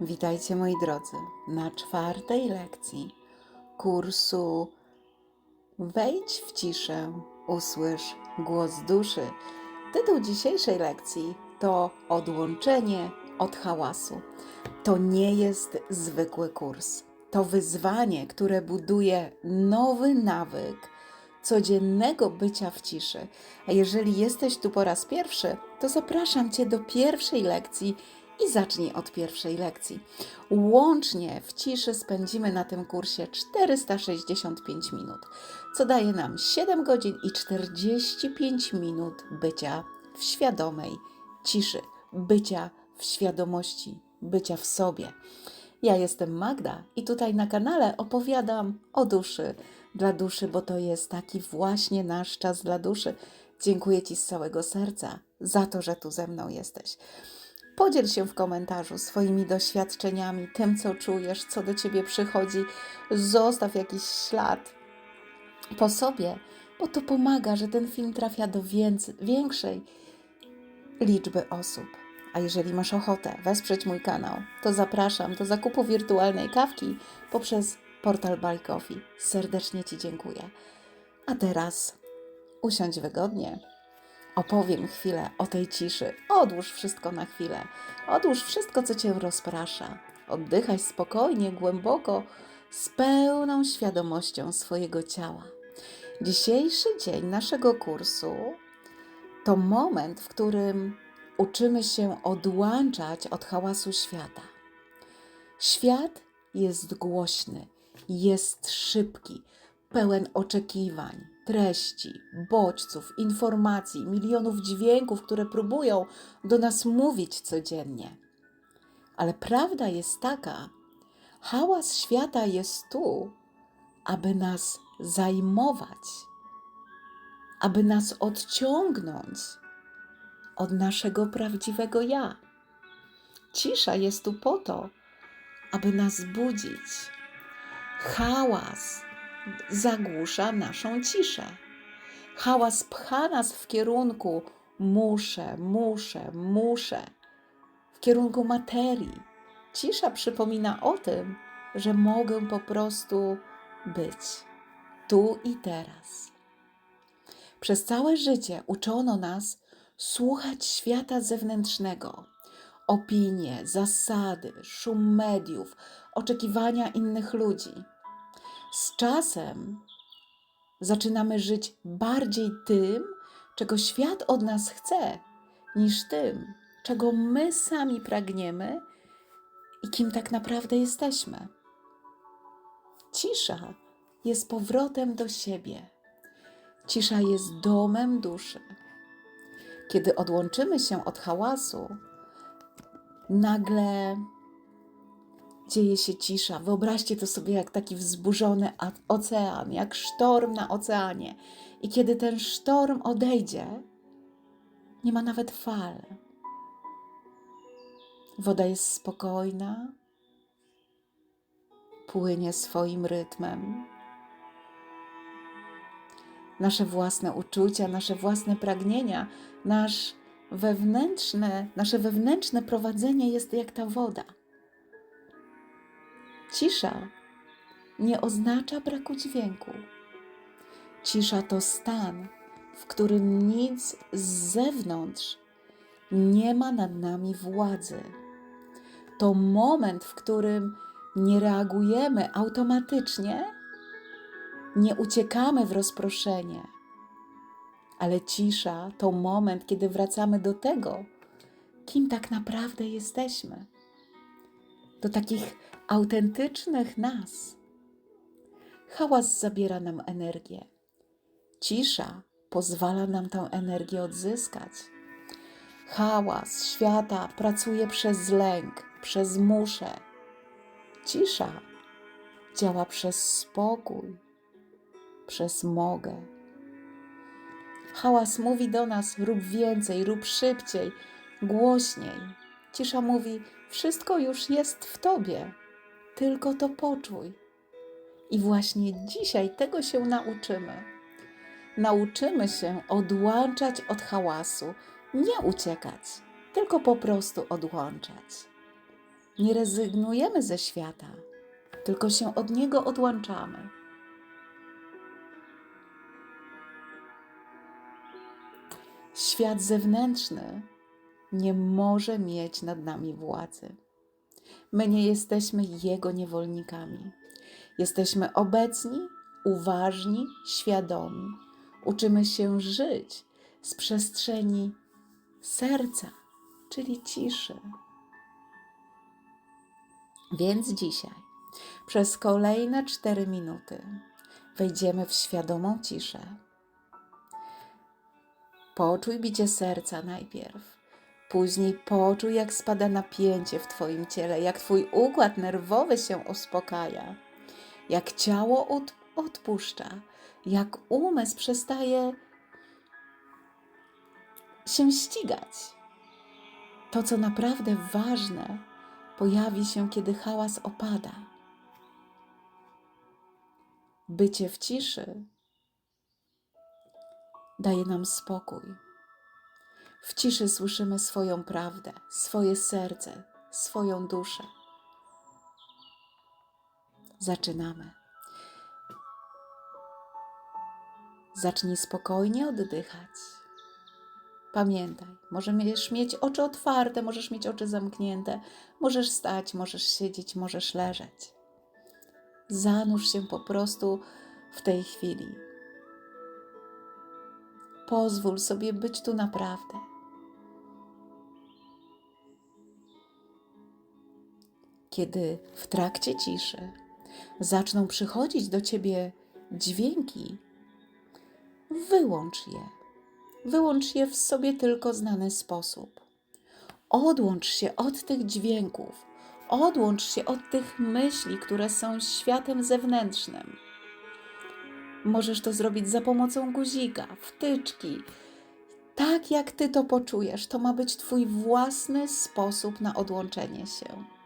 Witajcie moi drodzy na czwartej lekcji kursu Wejdź w ciszę, usłysz głos duszy. Tytuł dzisiejszej lekcji to Odłączenie od hałasu. To nie jest zwykły kurs. To wyzwanie, które buduje nowy nawyk codziennego bycia w ciszy. A jeżeli jesteś tu po raz pierwszy, to zapraszam Cię do pierwszej lekcji i zacznij od pierwszej lekcji. Łącznie w ciszy spędzimy na tym kursie 465 minut, co daje nam 7 godzin i 45 minut bycia w świadomej ciszy, bycia w świadomości, bycia w sobie. Ja jestem Magda i tutaj na kanale opowiadam o duszy dla duszy, bo to jest taki właśnie nasz czas dla duszy. Dziękuję Ci z całego serca za to, że tu ze mną jesteś. Podziel się w komentarzu swoimi doświadczeniami, tym, co czujesz, co do ciebie przychodzi. Zostaw jakiś ślad po sobie, bo to pomaga, że ten film trafia do więcej, większej liczby osób. A jeżeli masz ochotę wesprzeć mój kanał, to zapraszam do zakupu wirtualnej kawki poprzez portal Buy Coffee. Serdecznie Ci dziękuję. A teraz usiądź wygodnie, opowiem chwilę o tej ciszy. Odłóż wszystko na chwilę. Odłóż wszystko, co cię rozprasza. Oddychaj spokojnie, głęboko, z pełną świadomością swojego ciała. Dzisiejszy dzień naszego kursu to moment, w którym uczymy się odłączać od hałasu świata. Świat jest głośny, jest szybki, pełen oczekiwań, treści, bodźców, informacji, milionów dźwięków, które próbują do nas mówić codziennie. Ale prawda jest taka, hałas świata jest tu, aby nas zajmować, aby nas odciągnąć od naszego prawdziwego ja. Cisza jest tu po to, aby nas budzić. Hałas zagłusza naszą ciszę. Hałas pcha nas w kierunku muszę, muszę, muszę, w kierunku materii. Cisza przypomina o tym, że mogę po prostu być tu i teraz. Przez całe życie uczono nas słuchać świata zewnętrznego, opinie, zasady, szum mediów, oczekiwania innych ludzi. Z czasem zaczynamy żyć bardziej tym, czego świat od nas chce, niż tym, czego my sami pragniemy i kim tak naprawdę jesteśmy. Cisza jest powrotem do siebie. Cisza jest domem duszy. Kiedy odłączymy się od hałasu, nagle dzieje się cisza. Wyobraźcie to sobie jak taki wzburzony ocean, jak sztorm na oceanie. I kiedy ten sztorm odejdzie, nie ma nawet fal. Woda jest spokojna, płynie swoim rytmem. Nasze własne uczucia, nasze własne pragnienia, nasz wewnętrzne, nasze wewnętrzne prowadzenie jest jak ta woda. Cisza nie oznacza braku dźwięku. Cisza to stan, w którym nic z zewnątrz nie ma nad nami władzy. To moment, w którym nie reagujemy automatycznie, nie uciekamy w rozproszenie, ale cisza to moment, kiedy wracamy do tego, kim tak naprawdę jesteśmy. Do takich autentycznych nas. Hałas zabiera nam energię. Cisza pozwala nam tę energię odzyskać. Hałas świata pracuje przez lęk, przez muszę. Cisza działa przez spokój, przez mogę. Hałas mówi do nas: rób więcej, rób szybciej, głośniej. Cisza mówi: wszystko już jest w tobie, tylko to poczuj. I właśnie dzisiaj tego się nauczymy. Nauczymy się odłączać od hałasu, nie uciekać, tylko po prostu odłączać. Nie rezygnujemy ze świata, tylko się od niego odłączamy. Świat zewnętrzny nie może mieć nad nami władzy. My nie jesteśmy Jego niewolnikami. Jesteśmy obecni, uważni, świadomi. Uczymy się żyć z przestrzeni serca, czyli ciszy. Więc dzisiaj, przez kolejne cztery minuty, wejdziemy w świadomą ciszę. Poczuj bicie serca najpierw. Później poczuj, jak spada napięcie w Twoim ciele, jak Twój układ nerwowy się uspokaja, jak ciało od, odpuszcza, jak umysł przestaje się ścigać. To, co naprawdę ważne, pojawi się, kiedy hałas opada. Bycie w ciszy daje nam spokój. W ciszy słyszymy swoją prawdę, swoje serce, swoją duszę. Zaczynamy. Zacznij spokojnie oddychać. Pamiętaj, możesz mieć oczy otwarte, możesz mieć oczy zamknięte, możesz stać, możesz siedzieć, możesz leżeć. Zanurz się po prostu w tej chwili. Pozwól sobie być tu naprawdę. Kiedy w trakcie ciszy zaczną przychodzić do ciebie dźwięki, wyłącz je. Wyłącz je w sobie tylko znany sposób. Odłącz się od tych dźwięków, odłącz się od tych myśli, które są światem zewnętrznym. Możesz to zrobić za pomocą guzika, wtyczki. Tak jak ty to poczujesz, to ma być Twój własny sposób na odłączenie się.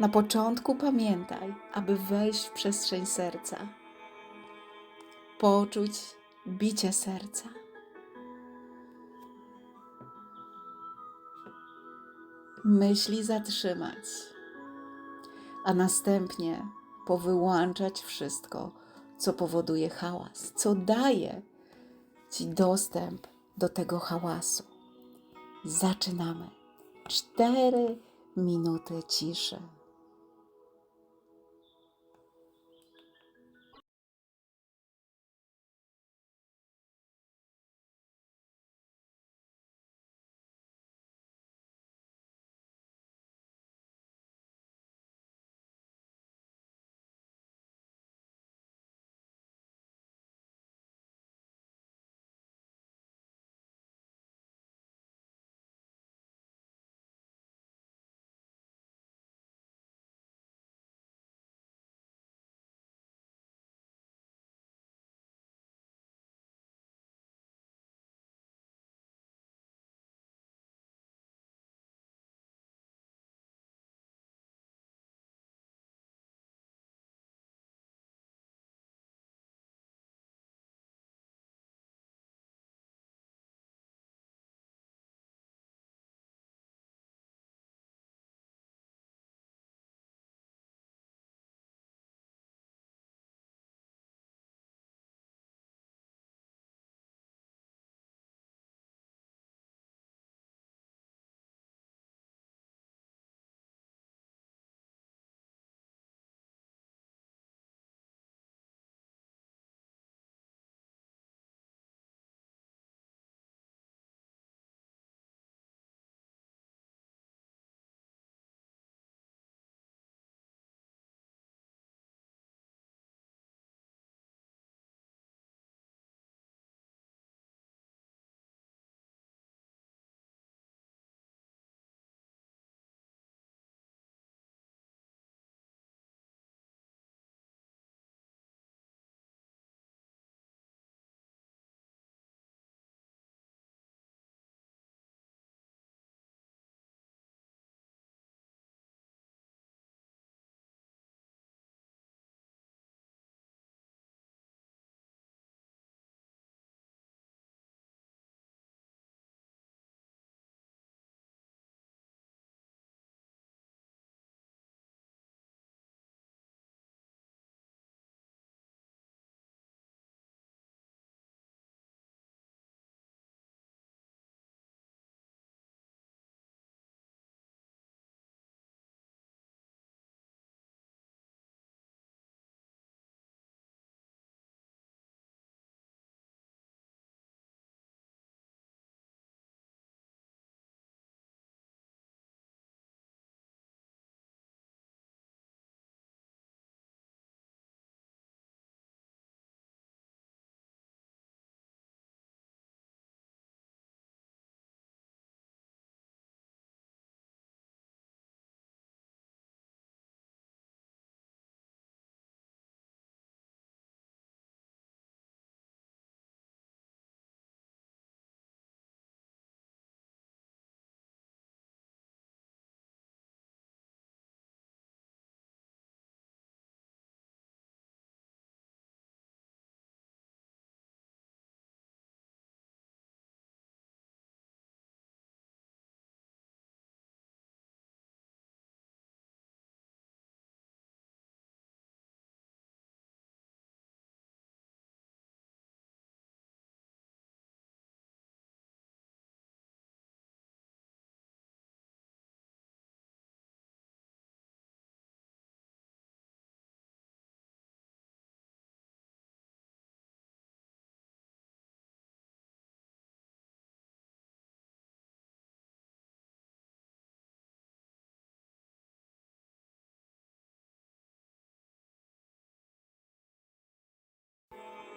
Na początku pamiętaj, aby wejść w przestrzeń serca, poczuć bicie serca. Myśli zatrzymać, a następnie powyłączać wszystko, co powoduje hałas, co daje Ci dostęp do tego hałasu. Zaczynamy. Cztery minuty ciszy.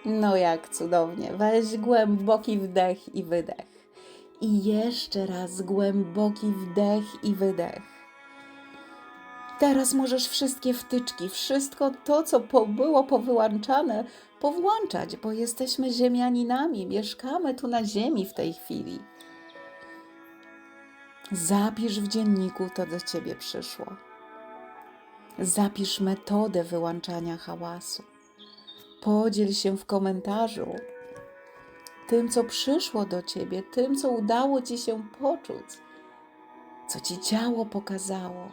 No jak cudownie. Weź głęboki wdech i wydech. I jeszcze raz głęboki wdech i wydech. Teraz możesz wszystkie wtyczki, wszystko to, co po, było powyłączane, powłączać, bo jesteśmy ziemianinami, mieszkamy tu na ziemi w tej chwili. Zapisz w dzienniku to do ciebie przyszło. Zapisz metodę wyłączania hałasu. Podziel się w komentarzu tym, co przyszło do ciebie, tym, co udało ci się poczuć, co ci ciało pokazało.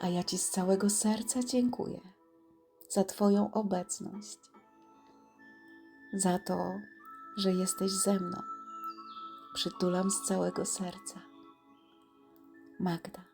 A ja ci z całego serca dziękuję za Twoją obecność, za to, że jesteś ze mną. Przytulam z całego serca. Magda.